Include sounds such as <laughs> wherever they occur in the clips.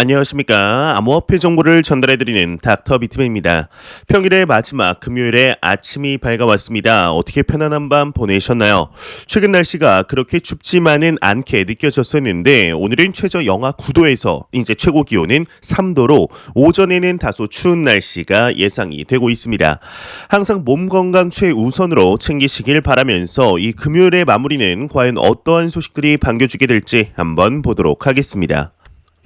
안녕하십니까. 암호화폐 정보를 전달해드리는 닥터 비트맨입니다. 평일의 마지막 금요일에 아침이 밝아왔습니다. 어떻게 편안한 밤 보내셨나요? 최근 날씨가 그렇게 춥지만은 않게 느껴졌었는데 오늘은 최저 영하 9도에서 이제 최고 기온은 3도로 오전에는 다소 추운 날씨가 예상이 되고 있습니다. 항상 몸 건강 최우선으로 챙기시길 바라면서 이 금요일의 마무리는 과연 어떠한 소식들이 반겨주게 될지 한번 보도록 하겠습니다.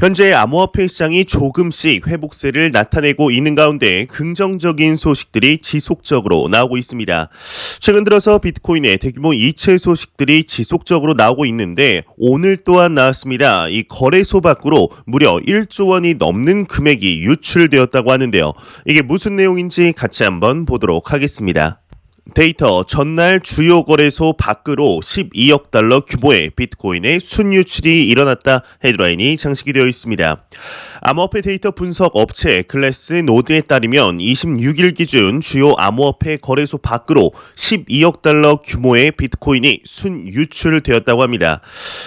현재 암호화폐 시장이 조금씩 회복세를 나타내고 있는 가운데 긍정적인 소식들이 지속적으로 나오고 있습니다. 최근 들어서 비트코인의 대규모 이체 소식들이 지속적으로 나오고 있는데 오늘 또한 나왔습니다. 이 거래소 밖으로 무려 1조 원이 넘는 금액이 유출되었다고 하는데요. 이게 무슨 내용인지 같이 한번 보도록 하겠습니다. 데이터 전날 주요 거래소 밖으로 12억 달러 규모의 비트코인의 순유출이 일어났다 헤드라인이 장식이 되어 있습니다. 암호화폐 데이터 분석 업체 클래스 노드에 따르면 26일 기준 주요 암호화폐 거래소 밖으로 12억 달러 규모의 비트코인이 순유출되었다고 합니다.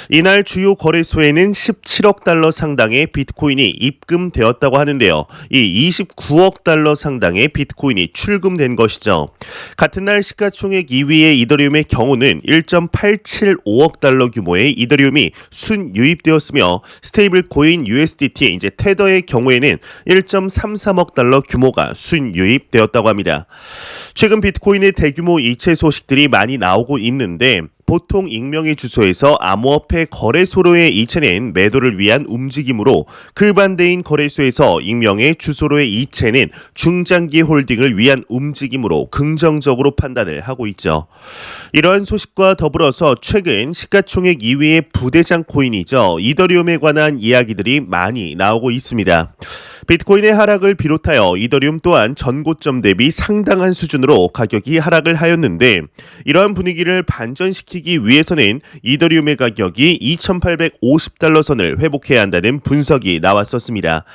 이날 주요 거래소에는 17억 달러 상당의 비트코인이 입금되었다고 하는데요. 이 29억 달러 상당의 비트코인이 출금된 것이죠. 같은 날 시가총액 2위의 이더리움의 경우는 1.875억 달러 규모의 이더리움이 순 유입되었으며 스테이블 코인 USDT 이제 테더의 경우에는 1.33억 달러 규모가 순 유입되었다고 합니다. 최근 비트코인의 대규모 이체 소식들이 많이 나오고 있는데 보통 익명의 주소에서 암호화폐 거래소로의 이체는 매도를 위한 움직임으로 그 반대인 거래소에서 익명의 주소로의 이체는 중장기 홀딩을 위한 움직임으로 긍정적으로 판단을 하고 있죠. 이러한 소식과 더불어서 최근 시가총액 2위의 부대장 코인이죠. 이더리움에 관한 이야기들이 많이 나오고 있습니다. 비트코인의 하락을 비롯하여 이더리움 또한 전고점 대비 상당한 수준으로 가격이 하락을 하였는데 이러한 분위기를 반전시키 기 위해서는 이더리움의 가격이 2,850달러 선을 회복해야 한다는 분석이 나왔었습니다.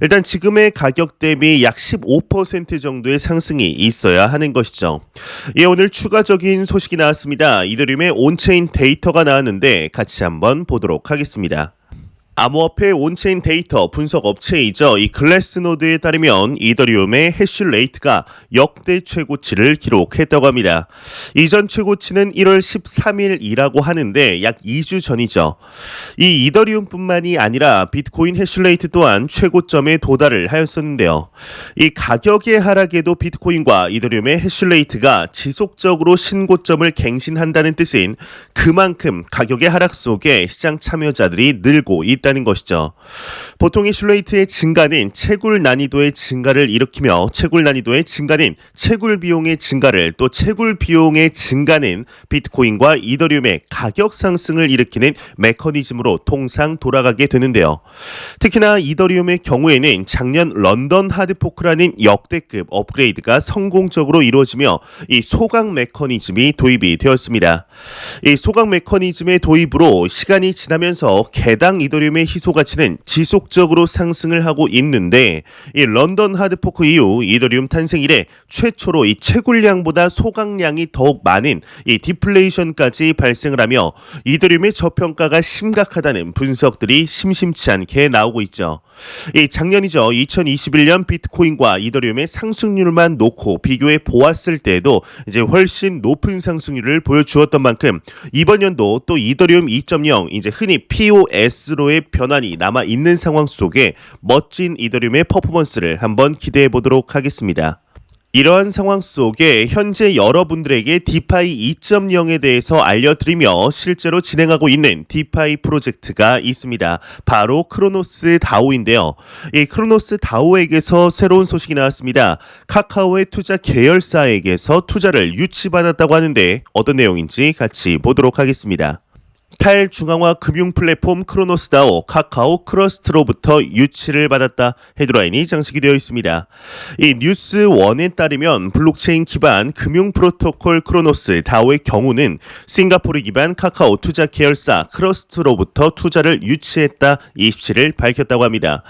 일단 지금의 가격 대비 약 15% 정도의 상승이 있어야 하는 것이죠. 예, 오늘 추가적인 소식이 나왔습니다. 이더리움의 온체인 데이터가 나왔는데 같이 한번 보도록 하겠습니다. 암호화폐 온체인 데이터 분석 업체이죠. 이 글래스노드에 따르면 이더리움의 해시레이트가 역대 최고치를 기록했다고 합니다. 이전 최고치는 1월 13일이라고 하는데 약 2주 전이죠. 이 이더리움뿐만이 아니라 비트코인 해시레이트 또한 최고점에 도달을 하였었는데요. 이 가격의 하락에도 비트코인과 이더리움의 해시레이트가 지속적으로 신고점을 갱신한다는 뜻인 그만큼 가격의 하락 속에 시장 참여자들이 늘고 있다. 있다는 것이죠. 보통의 슬레이트의 증가는 채굴 난이도의 증가를 일으키며 채굴 난이도의 증가는 채굴 비용의 증가를 또 채굴 비용의 증가는 비트코인과 이더리움의 가격 상승을 일으키는 메커니즘으로 통상 돌아가게 되는데요. 특히나 이더리움의 경우에는 작년 런던 하드포크라는 역대급 업그레이드가 성공적으로 이루어지며 이 소각 메커니즘이 도입이 되었습니다. 이 소각 메커니즘의 도입으로 시간이 지나면서 개당 이더리움의 이더리움의 희소 가치는 지속적으로 상승을 하고 있는데 이 런던 하드포크 이후 이더리움 탄생 이래 최초로 이 채굴량보다 소각량이 더욱 많은 이 디플레이션까지 발생을 하며 이더리움의 저평가가 심각하다는 분석들이 심심치 않게 나오고 있죠. 이 작년이죠. 2021년 비트코인과 이더리움의 상승률만 놓고 비교해 보았을 때에도 이제 훨씬 높은 상승률을 보여주었던 만큼 이번 연도 또 이더리움 2.0 이제 흔히 POS로의 변환이 남아 있는 상황 속에 멋진 이더리움의 퍼포먼스를 한번 기대해 보도록 하겠습니다. 이러한 상황 속에 현재 여러분들에게 디파이 2.0에 대해서 알려드리며 실제로 진행하고 있는 디파이 프로젝트가 있습니다. 바로 크로노스 다오인데요. 이 크로노스 다오에게서 새로운 소식이 나왔습니다. 카카오의 투자 계열사에게서 투자를 유치받았다고 하는데 어떤 내용인지 같이 보도록 하겠습니다. 탈중앙화 금융 플랫폼 크로노스다오 카카오 크러스트로부터 유치를 받았다 헤드라인이 장식이 되어 있습니다. 이 뉴스 원에 따르면 블록체인 기반 금융 프로토콜 크로노스 다오의 경우는 싱가포르 기반 카카오 투자 계열사 크러스트로부터 투자를 유치했다 27일 밝혔다고 합니다.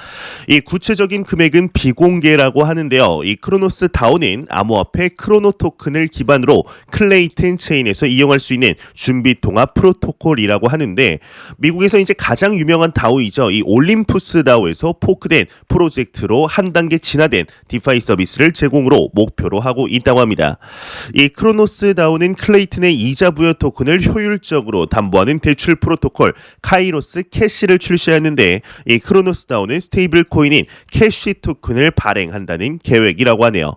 이 구체적인 금액은 비공개라고 하는데요. 이 크로노스 다오는 암호화폐 크로노 토큰을 기반으로 클레이튼 체인에서 이용할 수 있는 준비 통합 프로토콜이라고 DAO라고 하는데 미국에서 이제 가장 유명한 다오이죠. 이 올림푸스 다오에서 포크된 프로젝트로 한 단계 진화된 디파이 서비스를 제공으로 목표로 하고 있다고 합니다. 이 크로노스 다오는 클레이튼의 이자 부여 토큰을 효율적으로 담보하는 대출 프로토콜 카이로스 캐시를 출시했는데 이 크로노스 다오는 스테이블 코인인 캐시 토큰을 발행한다는 계획이라고 하네요.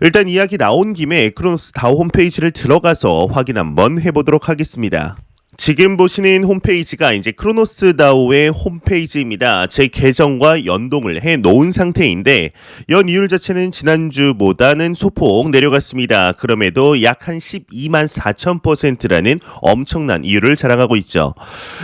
일단 이야기 나온 김에 크로노스 다오 홈페이지를 들어가서 확인 한번 해보도록 하겠습니다. 지금 보시는 홈페이지가 이제 크로노스 다오의 홈페이지입니다. 제 계정과 연동을 해 놓은 상태인데 연이율 자체는 지난주보다는 소폭 내려갔습니다. 그럼에도 약 한 12만 4천 퍼센트라는 엄청난 이율을 자랑하고 있죠.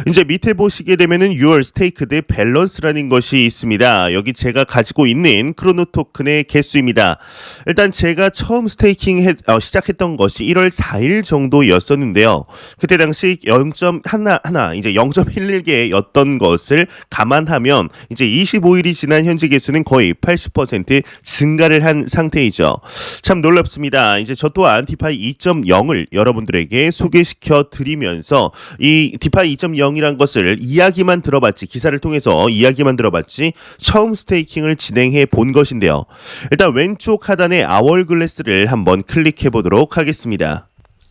이제 밑에 보시게 되면은 6월 스테이크 대 밸런스라는 것이 있습니다. 여기 제가 가지고 있는 크로노 토큰의 개수입니다. 일단 제가 처음 스테이킹 해, 어, 시작했던 것이 1월 4일 정도였었는데요. 그때 당시 0. 하나 하나 이제 0.11개였던 것을 감안하면 이제 25일이 지난 현재 개수는 거의 80% 증가를 한 상태이죠. 참 놀랍습니다. 이제 저 또한 디파이 2.0을 여러분들에게 소개시켜 드리면서 이 디파이 2.0이란 것을 이야기만 들어봤지 기사를 통해서 이야기만 들어봤지 처음 스테이킹을 진행해 본 것인데요. 일단 왼쪽 하단에 아월 글래스를 한번 클릭해 보도록 하겠습니다.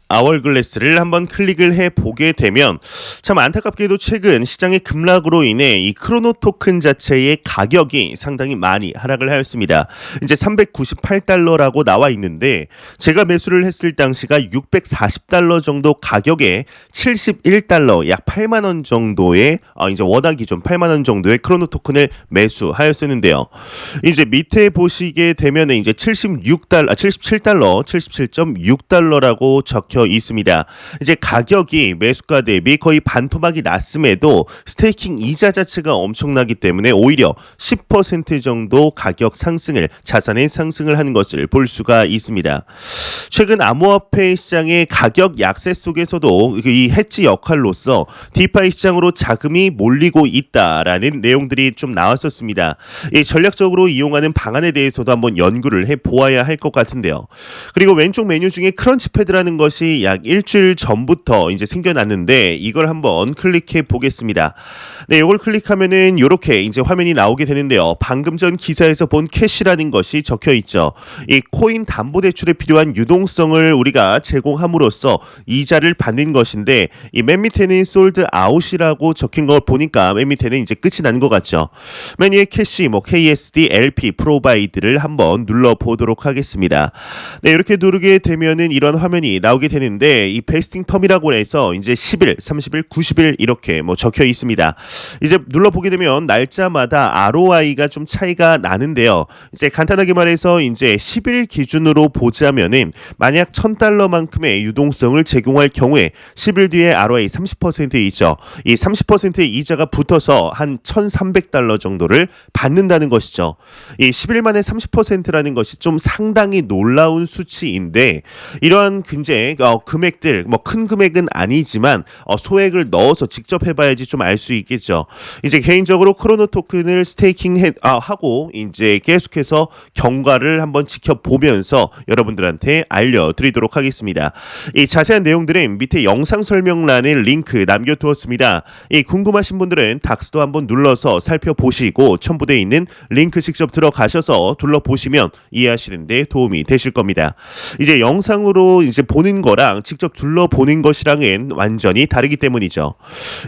아월글래스를 한번 클릭을 해 보게 되면 참 안타깝게도 최근 시장의 급락으로 인해 이 크로노 토큰 자체의 가격이 상당히 많이 하락을 하였습니다. 이제 398달러라고 나와 있는데 제가 매수를 했을 당시가 640달러 정도 가격에 71달러 약 8만 원 정도의 어 이제 워낙 기존 8만 원 정도의 크로노 토큰을 매수하였었는데요. 이제 밑에 보시게 되면 이제 76달러 77달러 77.6달러라고 적혀 있습니다. 이제 가격이 매수가 대비 거의 반토막이 났음에도 스테이킹 이자 자체가 엄청나기 때문에 오히려 10% 정도 가격 상승을 자산의 상승을 하는 것을 볼 수가 있습니다. 최근 암호화폐 시장의 가격 약세 속에서도 이 해지 역할로서 디파이 시장으로 자금이 몰리고 있다라는 내용들이 좀 나왔었습니다. 이 전략적으로 이용하는 방안에 대해서도 한번 연구를 해 보아야 할 것 같은데요. 그리고 왼쪽 메뉴 중에 크런치 패드라는 것이 약 일주일 전부터 이제 생겨났는데 이걸 한번 클릭해 보겠습니다. 네, 이걸 클릭하면은 이렇게 이제 화면이 나오게 되는데요. 방금 전 기사에서 본 캐시라는 것이 적혀 있죠. 이 코인 담보 대출에 필요한 유동성을 우리가 제공함으로써 이자를 받는 것인데 이 맨 밑에는 솔드 아웃이라고 적힌 걸 보니까 맨 밑에는 이제 끝이 난 것 같죠. 맨 위에 캐시, 뭐 KSD, LP, 프로바이드를 한번 눌러 보도록 하겠습니다. 네, 이렇게 누르게 되면은 이런 화면이 나오게 되는 데 이 베스팅 텀이라고 해서 이제 10일, 30일, 90일 이렇게 뭐 적혀 있습니다. 이제 눌러 보게 되면 날짜마다 ROI가 좀 차이가 나는데요. 이제 간단하게 말해서 이제 10일 기준으로 보자면은 만약 1000달러만큼의 유동성을 제공할 경우에 10일 뒤에 ROI 30%이죠. 이 30%의 이자가 붙어서 한 1,300달러 정도를 받는다는 것이죠. 이 10일 만에 30%라는 것이 좀 상당히 놀라운 수치인데 이러한 근제 어, 금액들 뭐 큰 금액은 아니지만 어, 소액을 넣어서 직접 해봐야지 좀 알 수 있겠죠. 이제 개인적으로 크로노 토큰을 스테이킹 해, 아, 하고 이제 계속해서 경과를 한번 지켜보면서 여러분들한테 알려드리도록 하겠습니다. 이 자세한 내용들은 밑에 영상 설명란에 링크 남겨두었습니다. 이 궁금하신 분들은 닥스도 한번 눌러서 살펴보시고 첨부되어 있는 링크 직접 들어가셔서 둘러보시면 이해하시는데 도움이 되실 겁니다. 이제 영상으로 이제 보는 거랑 직접 둘러보는 것이랑은 완전히 다르기 때문이죠.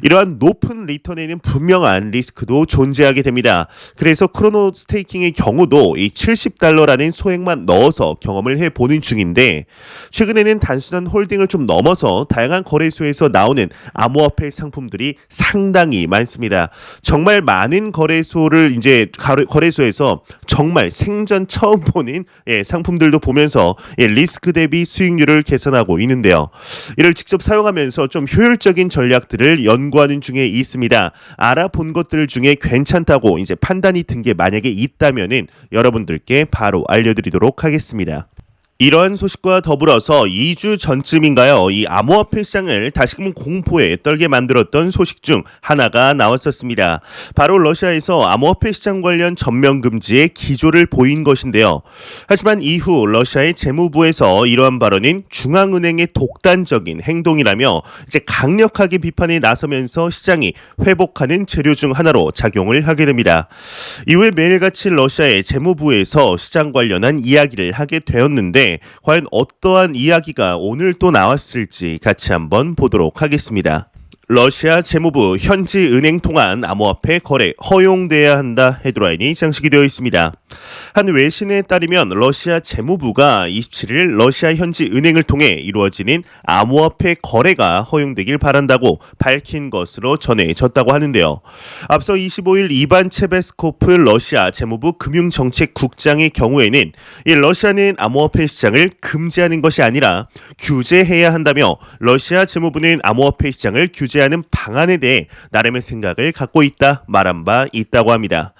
이러한 높은 리턴에는 분명한 리스크도 존재하게 됩니다. 그래서 크로노 스테이킹의 경우도 이 70달러라는 소액만 넣어서 경험을 해보는 중인데 최근에는 단순한 홀딩을 좀 넘어서 다양한 거래소에서 나오는 암호화폐 상품들이 상당히 많습니다. 정말 많은 거래소를 이제 거래소에서 정말 생전 처음 보는 예, 상품들도 보면서 예, 리스크 대비 수익률을 계산하고 있는데요. 이를 직접 사용하면서 좀 효율적인 전략들을 연구하는 중에 있습니다. 알아본 것들 중에 괜찮다고 이제 판단이 든 게 만약에 있다면은 여러분들께 바로 알려드리도록 하겠습니다. 이러한 소식과 더불어서 2주 전쯤인가요? 이 암호화폐 시장을 다시금 공포에 떨게 만들었던 소식 중 하나가 나왔었습니다. 바로 러시아에서 암호화폐 시장 관련 전면 금지의 기조를 보인 것인데요. 하지만 이후 러시아의 재무부에서 이러한 발언인 중앙은행의 독단적인 행동이라며 이제 강력하게 비판에 나서면서 시장이 회복하는 재료 중 하나로 작용을 하게 됩니다. 이후에 매일같이 러시아의 재무부에서 시장 관련한 이야기를 하게 되었는데 과연 어떠한 이야기가 오늘 또 나왔을지 같이 한번 보도록 하겠습니다. 러시아 재무부 현지 은행 통한 암호화폐 거래 허용돼야 한다 헤드라인이 장식이 되어 있습니다. 한 외신에 따르면 러시아 재무부가 27일 러시아 현지 은행을 통해 이루어지는 암호화폐 거래가 허용되길 바란다고 밝힌 것으로 전해졌다고 하는데요. 앞서 25일 이반 체베스코프 러시아 재무부 금융정책국장의 경우에는 이 러시아는 암호화폐 시장을 금지하는 것이 아니라 규제해야 한다며 러시아 재무부는 암호화폐 시장을 규제 제 하는 방안에 대해 나름의 생각을 갖고 있다 말한 바 있다고 합니다.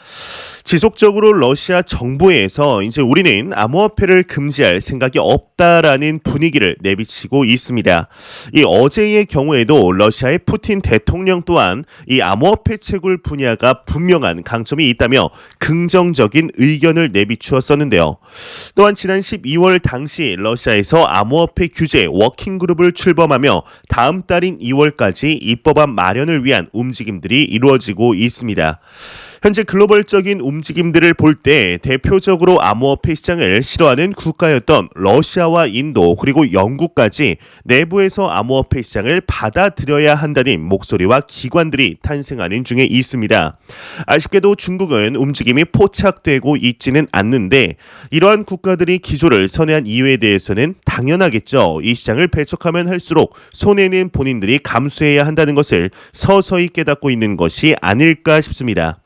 지속적으로 러시아 정부에서 이제 우리는 암호화폐를 금지할 생각이 없다라는 분위기를 내비치고 있습니다. 이 어제의 경우에도 러시아의 푸틴 대통령 또한 이 암호화폐 채굴 분야가 분명한 강점이 있다며 긍정적인 의견을 내비추었었는데요. 또한 지난 12월 당시 러시아에서 암호화폐 규제 워킹 그룹을 출범하며 다음 달인 2월까지 입법안 마련을 위한 움직임들이 이루어지고 있습니다. 현재 글로벌적인 움직임들을 볼 때 대표적으로 암호화폐 시장을 싫어하는 국가였던 러시아와 인도 그리고 영국까지 내부에서 암호화폐 시장을 받아들여야 한다는 목소리와 기관들이 탄생하는 중에 있습니다. 아쉽게도 중국은 움직임이 포착되고 있지는 않는데 이러한 국가들이 기조를 선회한 이유에 대해서는 당연하겠죠. 이 시장을 배척하면 할수록 손해는 본인들이 감수해야 한다는 것을 서서히 깨닫고 있는 것이 아닐까 싶습니다.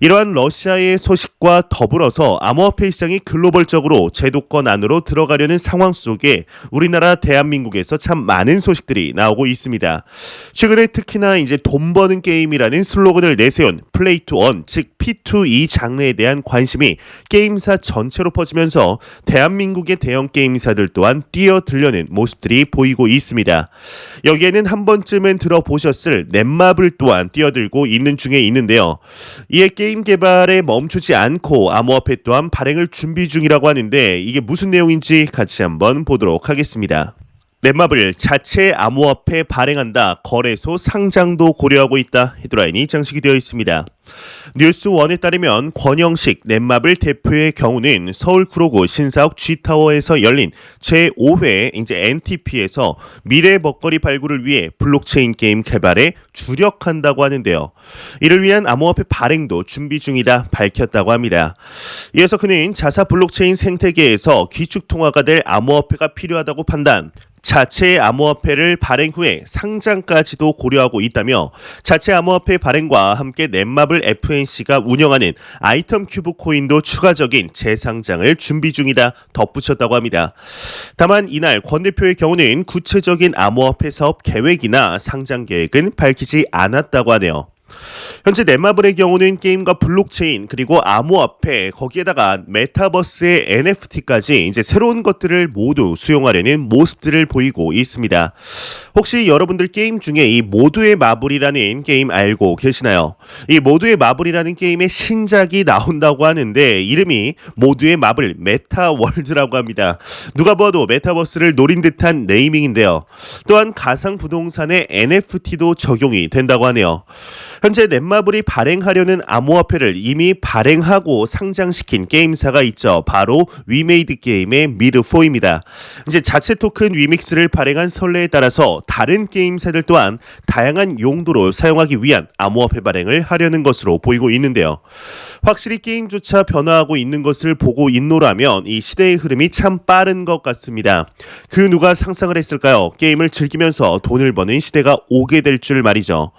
이러한 러시아의 소식과 더불어서 암호화폐 시장이 글로벌적으로 제도권 안으로 들어가려는 상황 속에 우리나라 대한민국에서 참 많은 소식들이 나오고 있습니다. 최근에 특히나 이제 돈 버는 게임이라는 슬로건을 내세운 플레이 투 원, 즉 P2E 장르에 대한 관심이 게임사 전체로 퍼지면서 대한민국의 대형 게임사들 또한 뛰어들려는 모습들이 보이고 있습니다. 여기에는 한 번쯤은 들어보셨을 넷마블 또한 뛰어들고 있는 중에 있는데요. 이에 게임 개발에 멈추지 않고 암호화폐 또한 발행을 준비 중이라고 하는데 이게 무슨 내용인지 같이 한번 보도록 하겠습니다. 넷마블 자체 암호화폐 발행한다. 거래소 상장도 고려하고 있다. 헤드라인이 장식이 되어 있습니다. 뉴스원에 따르면 권영식 넷마블 대표의 경우는 서울 구로구 신사옥 G타워에서 열린 제5회 이제 NTP에서 미래 먹거리 발굴을 위해 블록체인 게임 개발에 주력한다고 하는데요. 이를 위한 암호화폐 발행도 준비 중이다 밝혔다고 합니다. 이어서 그는 자사 블록체인 생태계에서 기축 통화가 될 암호화폐가 필요하다고 판단, 자체 암호화폐를 발행 후에 상장까지도 고려하고 있다며 자체 암호화폐 발행과 함께 넷마블 FNC가 운영하는 아이템 큐브 코인도 추가적인 재상장을 준비 중이다 덧붙였다고 합니다. 다만 이날 권 대표의 경우는 구체적인 암호화폐 사업 계획이나 상장 계획은 밝히지 않았다고 하네요. 현재 넷마블의 경우는 게임과 블록체인 그리고 암호화폐 거기에다가 메타버스의 NFT까지 이제 새로운 것들을 모두 수용하려는 모습들을 보이고 있습니다. 혹시 여러분들 게임 중에 이 모두의 마블이라는 게임 알고 계시나요? 이 모두의 마블이라는 게임의 신작이 나온다고 하는데 이름이 모두의 마블 메타월드라고 합니다. 누가 봐도 메타버스를 노린 듯한 네이밍인데요. 또한 가상 부동산의 NFT도 적용이 된다고 하네요. 현재 넷마블이 발행하려는 암호화폐를 이미 발행하고 상장시킨 게임사가 있죠. 바로 위메이드 게임의 미르4입니다. 이제 자체 토큰 위믹스를 발행한 선례에 따라서 다른 게임사들 또한 다양한 용도로 사용하기 위한 암호화폐 발행을 하려는 것으로 보이고 있는데요. 확실히 게임조차 변화하고 있는 것을 보고 있노라면 이 시대의 흐름이 참 빠른 것 같습니다. 그 누가 상상을 했을까요? 게임을 즐기면서 돈을 버는 시대가 오게 될 줄 말이죠.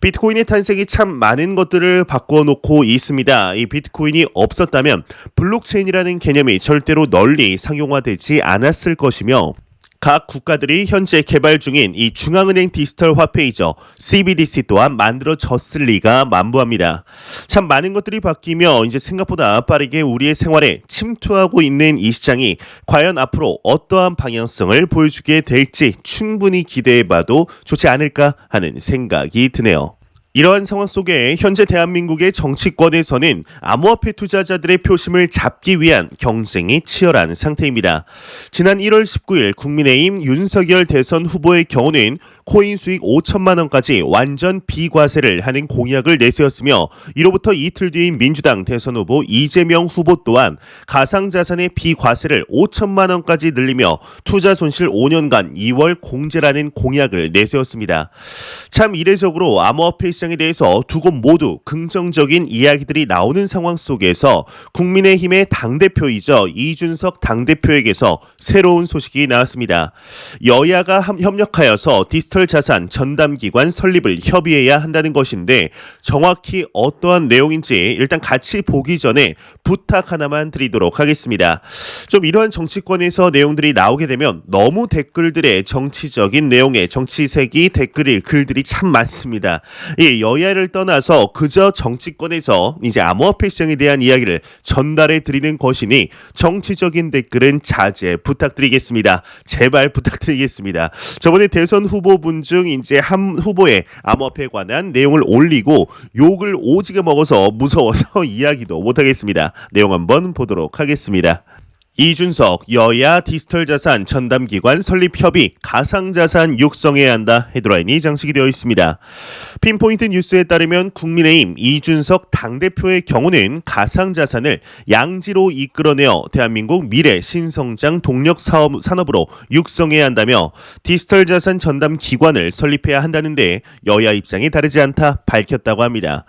비트코인의 탄생이 참 많은 것들을 바꾸어 놓고 있습니다. 이 비트코인이 없었다면 블록체인이라는 개념이 절대로 널리 상용화되지 않았을 것이며 각 국가들이 현재 개발 중인 이 중앙은행 디지털 화폐이죠. CBDC 또한 만들어졌을 리가 만무합니다. 참 많은 것들이 바뀌며 이제 생각보다 빠르게 우리의 생활에 침투하고 있는 이 시장이 과연 앞으로 어떠한 방향성을 보여주게 될지 충분히 기대해봐도 좋지 않을까 하는 생각이 드네요. 이러한 상황 속에 현재 대한민국의 정치권에서는 암호화폐 투자자들의 표심을 잡기 위한 경쟁이 치열한 상태입니다. 지난 1월 19일 국민의힘 윤석열 대선 후보의 경우는 코인 수익 5천만 원까지 완전 비과세를 하는 공약을 내세웠으며 이로부터 이틀 뒤인 민주당 대선 후보 이재명 후보 또한 가상자산의 비과세를 5천만 원까지 늘리며 투자 손실 5년간 2월 공제라는 공약을 내세웠습니다. 참 이례적으로 암호화폐 시장에 대해서 두 곳 모두 긍정적인 이야기들이 나오는 상황 속에서 국민의힘의 당대표이죠. 이준석 당대표에게서 새로운 소식이 나왔습니다. 여야가 협력하여서 디지털 자산 전담기관 설립을 협의해야 한다는 것인데 정확히 어떠한 내용인지 일단 같이 보기 전에 부탁 하나만 드리도록 하겠습니다. 좀 이러한 정치권에서 내용들이 나오게 되면 너무 댓글들의 정치적인 내용의 정치색이 댓글이 글들이 참 많습니다. 이 여야를 떠나서 그저 정치권에서 이제 암호화폐 시장에 대한 이야기를 전달해 드리는 것이니 정치적인 댓글은 자제 부탁드리겠습니다. 제발 부탁드리겠습니다. 저번에 대선 후보분 중 이제 한 후보의 암호화폐에 관한 내용을 올리고 욕을 오지게 먹어서 무서워서 <laughs> 이야기도 못하겠습니다. 내용 한번 보도록 하겠습니다. 이준석 여야 디지털 자산 전담 기관 설립 협의 가상 자산 육성해야 한다 헤드라인이 장식이 되어 있습니다. 핀포인트 뉴스에 따르면 국민의힘 이준석 당대표의 경우는 가상 자산을 양지로 이끌어내어 대한민국 미래 신성장 동력 사업 산업으로 육성해야 한다며 디지털 자산 전담 기관을 설립해야 한다는데 여야 입장이 다르지 않다 밝혔다고 합니다.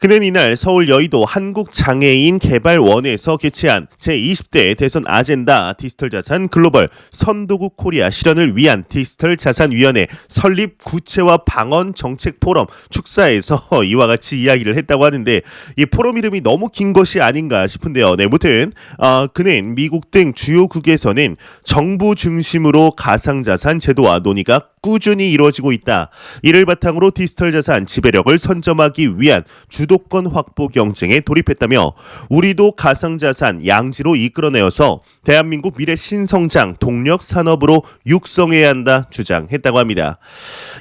그는 이날 서울 여의도 한국장애인 개발원에서 개최한 제20대 대선 대선 아젠다 디지털 자산 글로벌 선도국 코리아 실현을 위한 디지털 자산 위원회 설립 구체화 방언 정책 포럼 축사에서 <laughs> 이와 같이 이야기를 했다고 하는데 이 포럼 이름이 너무 긴 것이 아닌가 싶은데요. 네, 무튼 어, 그는 미국 등 주요국에서는 정부 중심으로 가상자산 제도와 논의가 꾸준히 이루어지고 있다. 이를 바탕으로 디지털 자산 지배력을 선점하기 위한 주도권 확보 경쟁에 돌입했다며 우리도 가상자산 양지로 이끌어내어서 대한민국 미래 신성장 동력 산업으로 육성해야 한다 주장했다고 합니다.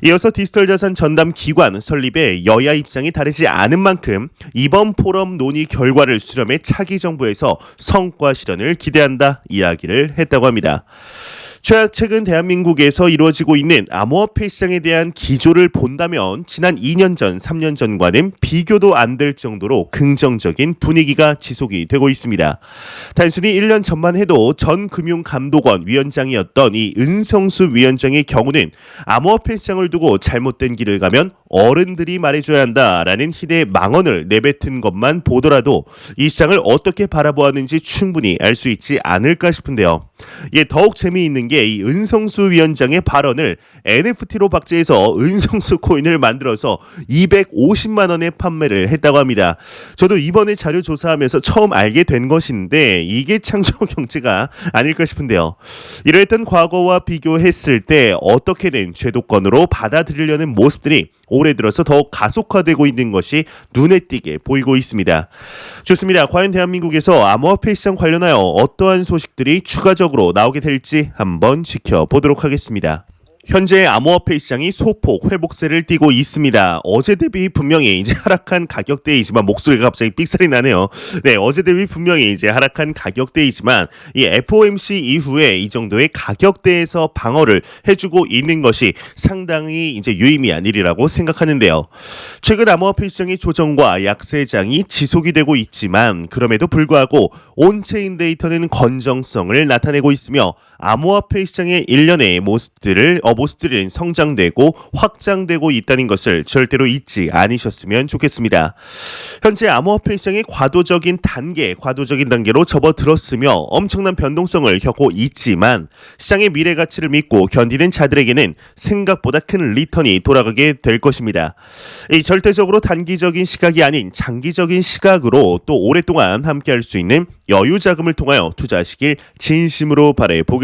이어서 디지털 자산 전담 기관 설립에 여야 입장이 다르지 않은 만큼 이번 포럼 논의 결과를 수렴해 차기 정부에서 성과 실현을 기대한다 이야기를 했다고 합니다. 최근 대한민국에서 이루어지고 있는 암호화폐 시장에 대한 기조를 본다면 지난 2년 전, 3년 전과는 비교도 안 될 정도로 긍정적인 분위기가 지속이 되고 있습니다. 단순히 1년 전만 해도 전 금융감독원 위원장이었던 이 은성수 위원장의 경우는 암호화폐 시장을 두고 잘못된 길을 가면 어른들이 말해줘야 한다라는 희대의 망언을 내뱉은 것만 보더라도 이 시장을 어떻게 바라보았는지 충분히 알 수 있지 않을까 싶은데요. 예, 더욱 재미있는 게 이 은성수 위원장의 발언을 NFT로 박제해서 은성수 코인을 만들어서 250만 원에 판매를 했다고 합니다. 저도 이번에 자료 조사하면서 처음 알게 된 것인데 이게 창조 경제가 아닐까 싶은데요. 이러했던 과거와 비교했을 때 어떻게든 제도권으로 받아들이려는 모습들이 올해 들어서 더욱 가속화되고 있는 것이 눈에 띄게 보이고 있습니다. 좋습니다. 과연 대한민국에서 암호화폐 시장 관련하여 어떠한 소식들이 추가적으로 나오게 될지 한번 지켜보도록 하겠습니다. 현재 암호화폐 시장이 소폭 회복세를 띠고 있습니다. 어제 대비 분명히 이제 하락한 가격대이지만 목소리가 갑자기 삑살이 나네요. 네, 어제 대비 분명히 이제 하락한 가격대이지만 이 FOMC 이후에 이 정도의 가격대에서 방어를 해주고 있는 것이 상당히 이제 유의미한 일이라고 생각하는데요. 최근 암호화폐 시장의 조정과 약세장이 지속이 되고 있지만 그럼에도 불구하고 온체인 데이터는 건정성을 나타내고 있으며 암호화폐 시장의 일련의 모습들을 어, 모습들이 성장되고 확장되고 있다는 것을 절대로 잊지 않으셨으면 좋겠습니다. 현재 암호화폐 시장의 과도적인 단계, 과도적인 단계로 접어들었으며 엄청난 변동성을 겪고 있지만 시장의 미래 가치를 믿고 견디는 자들에게는 생각보다 큰 리턴이 돌아가게 될 것입니다. 이 절대적으로 단기적인 시각이 아닌 장기적인 시각으로 또 오랫동안 함께할 수 있는 여유 자금을 통하여 투자하시길 진심으로 바래 보